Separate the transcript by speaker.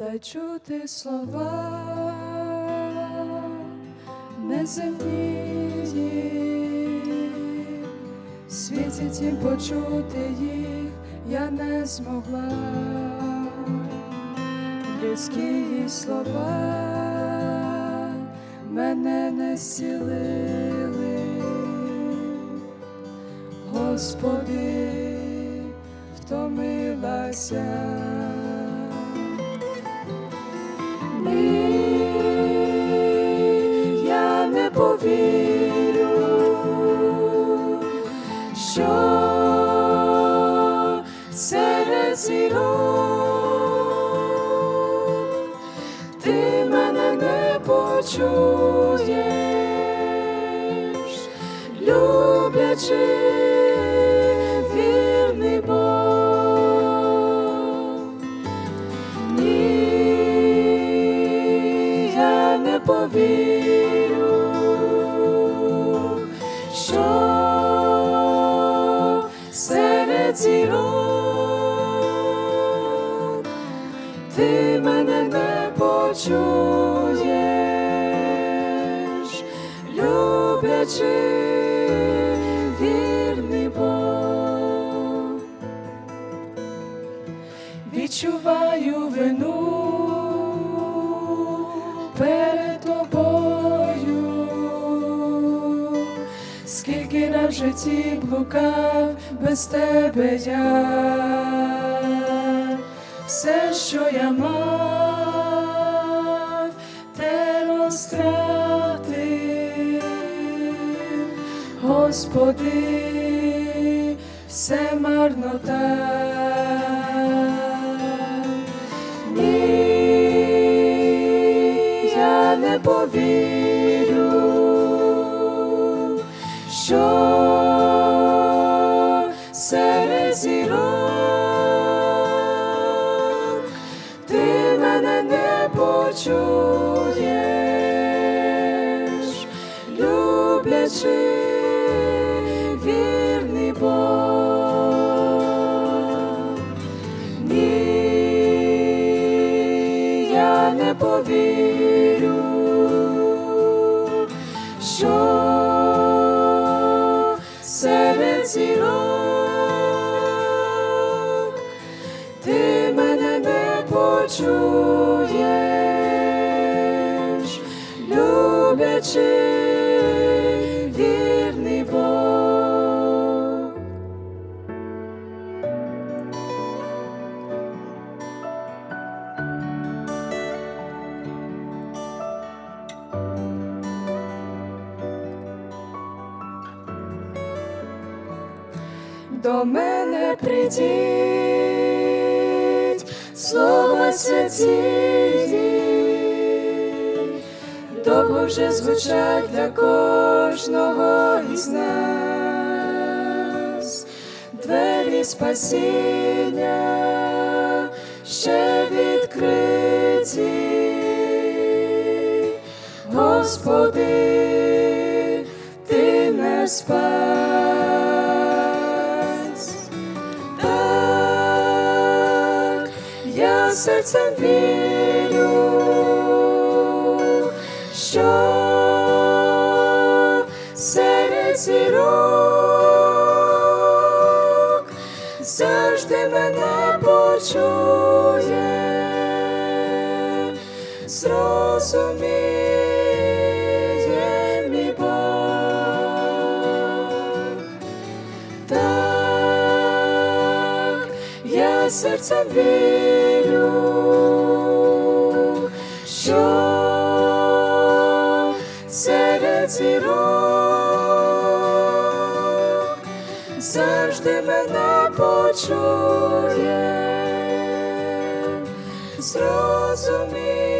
Speaker 1: та чути слова неземні, світі тім почути їх я не змогла, людські слова мене не зцілили, Господи, втомилася. Зірок ти мене не почуєш, люблячи вірний Бог. Ні, я не повірю, що почуєш, люблячи вірний Бог. Відчуваю вину перед тобою, скільки раз в житті блукав без тебе я, все, що я мав, Господи, все марнота. Ні, я не повірю, що серед зірок ти мене не почуєш, люблячи не повірю, що серед зірок ти мене не почуєш, люблячи До мене прийдіть, слова святі, довго вже звучать для кожного із нас, двері спасіння ще відкриті, Господи, ти не спас. Серцем вірю, що серед зірок завжди мене почує, зрозуміє я серцем вірю, що серед зірок завжди мене почує, зрозуміє